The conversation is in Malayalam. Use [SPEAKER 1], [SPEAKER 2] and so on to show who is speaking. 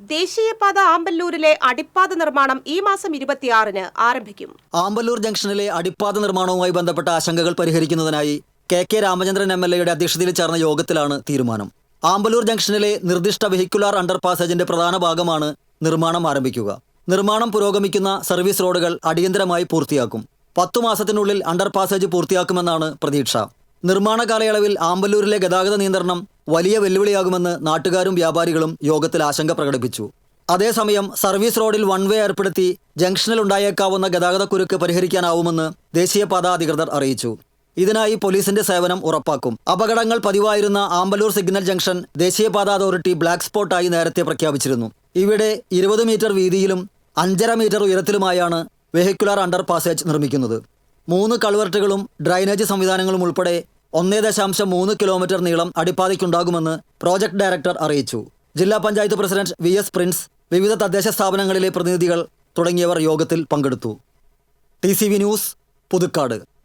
[SPEAKER 1] ദേശീയപാത ആമ്പല്ലൂരിലെ അടിപ്പാത നിർമ്മാണം ഈ മാസം ഇരുപത്തിയാറിന് ആരംഭിക്കും.
[SPEAKER 2] ആമ്പല്ലൂർ ജംഗ്ഷനിലെ അടിപ്പാത നിർമ്മാണവുമായി ബന്ധപ്പെട്ട ആശങ്കകൾ പരിഹരിക്കുന്നതിനായി K K Ramachandran M L എയുടെ അധ്യക്ഷതയിൽ ചേർന്ന യോഗത്തിലാണ് തീരുമാനം. ആമ്പല്ലൂർ ജംഗ്ഷനിലെ നിർദ്ദിഷ്ട വെഹിക്കുലാർ അണ്ടർ പാസേജിന്റെ പ്രധാന ഭാഗമാണ് നിർമ്മാണം ആരംഭിക്കുക. നിർമ്മാണം പുരോഗമിക്കുന്ന സർവീസ് റോഡുകൾ അടിയന്തരമായി പൂർത്തിയാക്കും. പത്തു മാസത്തിനുള്ളിൽ അണ്ടർ പാസേജ് പൂർത്തിയാക്കുമെന്നാണ് പ്രതീക്ഷ. നിർമ്മാണ കാലയളവിൽ ആമ്പല്ലൂരിലെ ഗതാഗത നിയന്ത്രണം വലിയ വെല്ലുവിളിയാകുമെന്ന് നാട്ടുകാരും വ്യാപാരികളും യോഗത്തിൽ ആശങ്ക പ്രകടിപ്പിച്ചു. അതേസമയം സർവീസ് റോഡിൽ വൺ വേ ഏർപ്പെടുത്തി ജംഗ്ഷനിൽ ഉണ്ടായേക്കാവുന്ന ഗതാഗതക്കുരുക്ക് പരിഹരിക്കാനാവുമെന്ന് ദേശീയപാത അധികൃതർ അറിയിച്ചു. ഇതിനായി പോലീസിന്റെ സേവനം ഉറപ്പാക്കും. അപകടങ്ങൾ പതിവായിരുന്ന ആമ്പലൂർ സിഗ്നൽ ജംഗ്ഷൻ ദേശീയപാത അതോറിറ്റി ബ്ലാക്ക് സ്പോട്ടായി നേരത്തെ പ്രഖ്യാപിച്ചിരുന്നു. ഇവിടെ ഇരുപത് മീറ്റർ വീതിയിലും അഞ്ചര മീറ്റർ ഉയരത്തിലുമായാണ് വെഹിക്കുലർ അണ്ടർ പാസേജ് നിർമ്മിക്കുന്നത്. മൂന്ന് കൾവർട്ടുകളും ഡ്രൈനേജ് സംവിധാനങ്ങളും ഉൾപ്പെടെ ഒന്നേ ദശാംശം മൂന്ന് കിലോമീറ്റർ നീളം അടിപ്പാതയ്ക്കുണ്ടാകുമെന്ന് പ്രോജക്ട് ഡയറക്ടർ അറിയിച്ചു. ജില്ലാ panchayat president V S Prince വിവിധ തദ്ദേശ സ്ഥാപനങ്ങളിലെ പ്രതിനിധികൾ തുടങ്ങിയവർ യോഗത്തിൽ പങ്കെടുത്തു. T news Puthukkad.